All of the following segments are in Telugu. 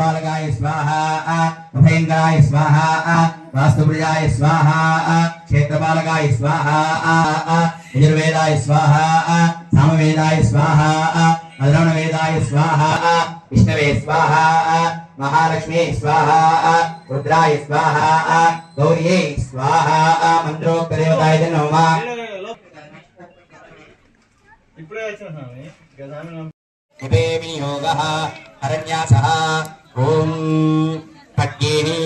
बालगाय स्वाहा उभयङ्गाय स्वाहा वास्तुप्रियाय स्वाहा क्षेत्रपालकाय स्वाहा यजुर्वेदाय स्वाहा स्वाहा महालक्ष्मी, स्वाहा, रुद्राय, स्वाहा गौरी स्वाहा मंत्रोक्त देवताय नमः इमे विनियोगः, अरण्यासः, ॐ पट्येनि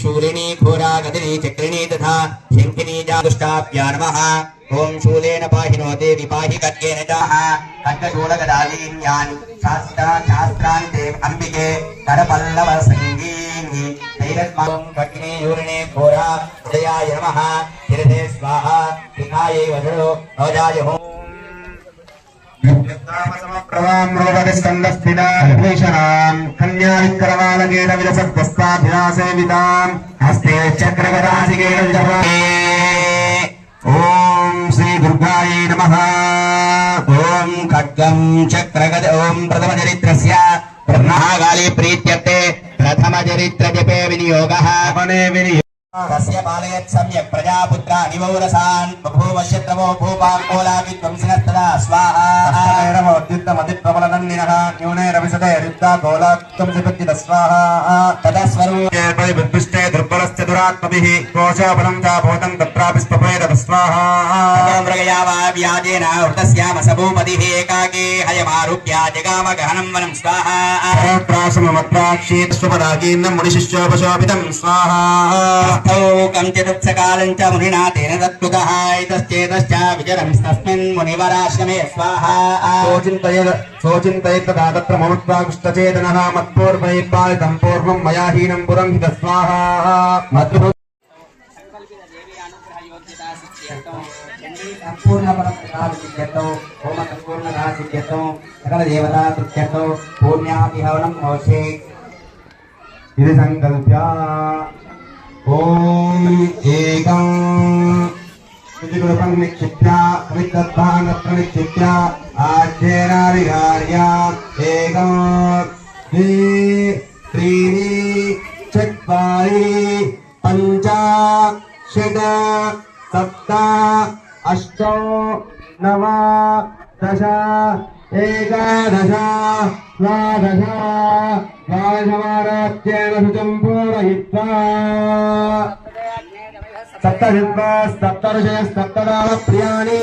शूरिणी घोरा गदिनी चक्रिणी तथा शङ्किनी जादुष्टाप्या नमः। ఓం శూలేన పాహినో దేవి పాహి కర్యేణ దాహ ఖడ్గశూలగదాలీన్యాన్ శాస్త్రా శాస్త్రాన్ దేవ అంబికే కరపల్లవ సంగీని. తైరస్మాం కగ్నే యూర్ణే ఘోరా హృదయాయ నమః. తిరదే స్వాహ. పితాయే వధురో నోజాయ హోం. ఓ శ్రీ దుర్గాయే నమ ఓం ఖడ్గం చక్రగద ఓం ప్రథమ చరిత్రస్య ప్రణాగాలి ప్రీత్యతే ప్రథమ చరిత్ర జపే వినియోగః వనే వినియోగ తస్య పాలయత్ సమ్యక్ ప్రజాపుత్ర నివౌరసాన్ अत्युत्तमतिप्रबलनन्दिनः न्यूने रविसते हरिद्दा गोलात्वं विपत्ति तस्वाः तदा स्वरूपे परिपुष्टे दुर्बलस्य दुरात्मभिः कोशोपनं च भूतं तत्रापि स्वपेद स्वाहामृगयावाव्याजेन वृतस्यामसभूपतिः एकाकी हयमारुप्या जगाम गहनं वनं स्वाहाश्राशमत्राक्षीस्वपदाकीर्णं मुनिशिष्योपशोभितं स्वाहा कंचिदुत्सकालं च मुनिना तेन तत्कृतः इतश्चेतश्च विजरं तस्मिन् मुनिवराश्रमे स्वाहा దత్తుకః ఇతశ్చేతశ్చ విచరంస్తస్మిన్ మునివరాశ్రమే శోచింతయత్తదా తత్ర మమత్వాకృష్టచేతనः మత్పూర్వైర్పాలితం పూర్వం మయా హీనం పురం హిత స్వాహా మధు సంపూర్ణ హోమ సంపూర్ణ రాసిద్ధ్యతో సకల దేవతా మోషే ఇది సంకల్ప్య. ఓం ఏకం. శుచికృపం నిక్షిప్య సమిద్దద్భాంగత్ర నిక్షిప్య ఆజ్యేనాధికార్య ఏకం ద్వి త్రీణి చత్వారి పంచ షడ్ సప్త అష్ట నవ దశ ఏకాదశ ద్వాదశ ద్వాదశమారాధ్యేన శుచం పూరయిత్వా సప్తజిత్వా సప్తఋషయ సప్తదాన ప్రియాణి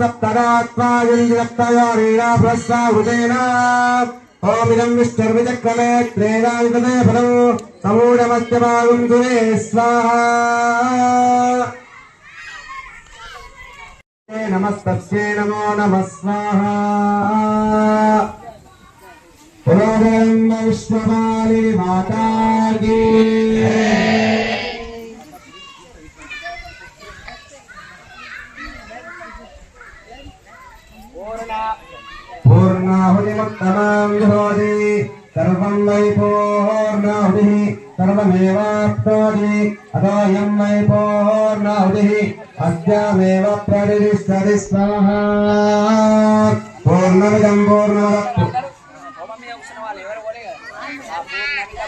సప్తదాత్మాజలి సప్తయోరీణ ప్రస్వాహృతేన ఓమిదం విష్ణుర్విచక్రమే త్రేదాయుధమే ఫలం సమూఢమస్య భాగం సురే స్వాహా. నమస్తస్యై నమో నమః స్వాహా. పురోగరం విశ్వమాలి మాతాకి పూర్ణాహుతిముత్తమాం సర్వం వై పూర్ణాహుతి సర్వమేవాప్నోతి అదోయం వై పూర్ణాహుతి అద్యామేవ ప్రతిష్టతి స్వాహ పూర్ణమిదం పూర్ణమద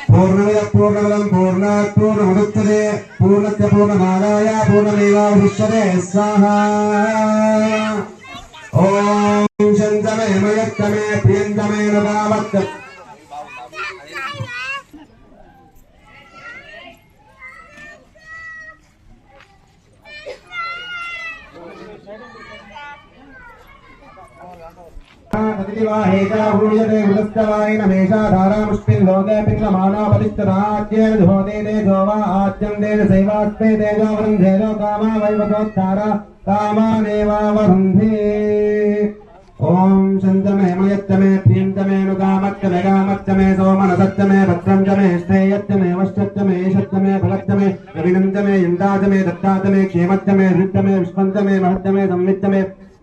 పూర్ణమిద పూర్ణమిదం పూర్ణాత్ పూర్ణముదుచ్యతే పూర్ణస్య పూర్ణమాదాయ పూర్ణమేవావశిష్యతే స్వాహ ఓం శంతమే మయత్తమే ప్రియంతమే प्रतिवाहेताभूयते पुरस्तवायिन मेषा धारामुष्टिर्लोके पित्लमानापतिष्ठराज्येन धोते तेजो वा आद्यं तेन सैवास्ते तेजो वृन्धेनो कामा वैवतोत्तारा कामानेवावरुन्धे ॐ शन्तमेमयत्तमे प्रियन्तमेऽनुकामत्तमे कामत्तमे सोमनसत्तमे भद्रं च मे स्नेयत्तमे वश्चत्तमे शत्तमे फलत्तमे रविनन्दमे यन्दातमे दत्तातमे क्षेमत्तमे हृत्तमे विष्पन्तमे महत्तमे संवित्तमे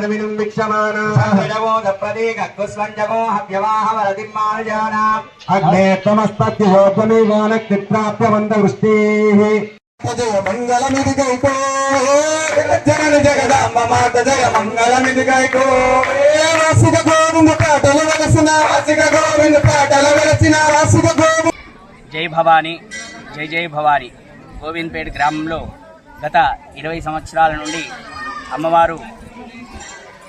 రవినం విక్షమాణో జై భవానీ జై జై భవానీ గోవింద్పేట్ గ్రామంలో గత ఇరవై సంవత్సరాల నుండి అమ్మవారు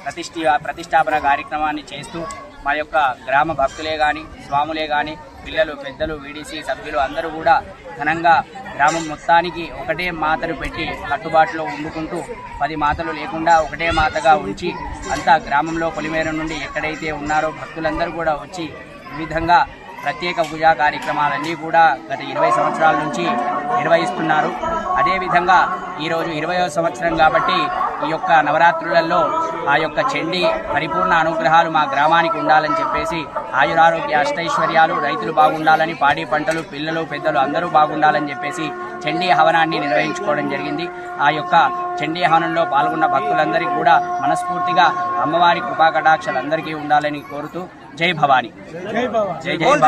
ప్రతిష్ఠి ప్రతిష్టాపన కార్యక్రమాన్ని చేస్తూ మా యొక్క గ్రామ భక్తులే కానీ స్వాములే కానీ పిల్లలు పెద్దలు వీడీసీ సభ్యులు అందరూ కూడా ఘనంగా గ్రామం మొత్తానికి ఒకటే మాతను పెట్టి కట్టుబాటులో ఉండుకుంటూ పది మాతలు లేకుండా ఒకటే మాతగా ఉంచి అంతా గ్రామంలో పొలిమేర నుండి ఎక్కడైతే ఉన్నారో భక్తులందరూ కూడా వచ్చి వివిధంగా ప్రత్యేక పూజా కార్యక్రమాలన్నీ కూడా గత ఇరవై సంవత్సరాల నుంచి నిర్వహిస్తున్నారు. అదేవిధంగా ఈరోజు ఇరవయో సంవత్సరం కాబట్టి ఈ యొక్క నవరాత్రులలో ఆ యొక్క చండీ పరిపూర్ణ అనుగ్రహాలు మా గ్రామానికి ఉండాలని చెప్పేసి ఆయురారోగ్య అష్టైశ్వర్యాలు రైతులు బాగుండాలని పాడి పంటలు పిల్లలు పెద్దలు అందరూ బాగుండాలని చెప్పేసి చండీ హవనాన్ని నిర్వహించుకోవడం జరిగింది. ఆ యొక్క చండీ హవనంలో పాల్గొన్న భక్తులందరికీ కూడా మనస్ఫూర్తిగా అమ్మవారి కృపాకటాక్షలు అందరికీ ఉండాలని కోరుతూ జై భవానీ. జై జై భవానీ.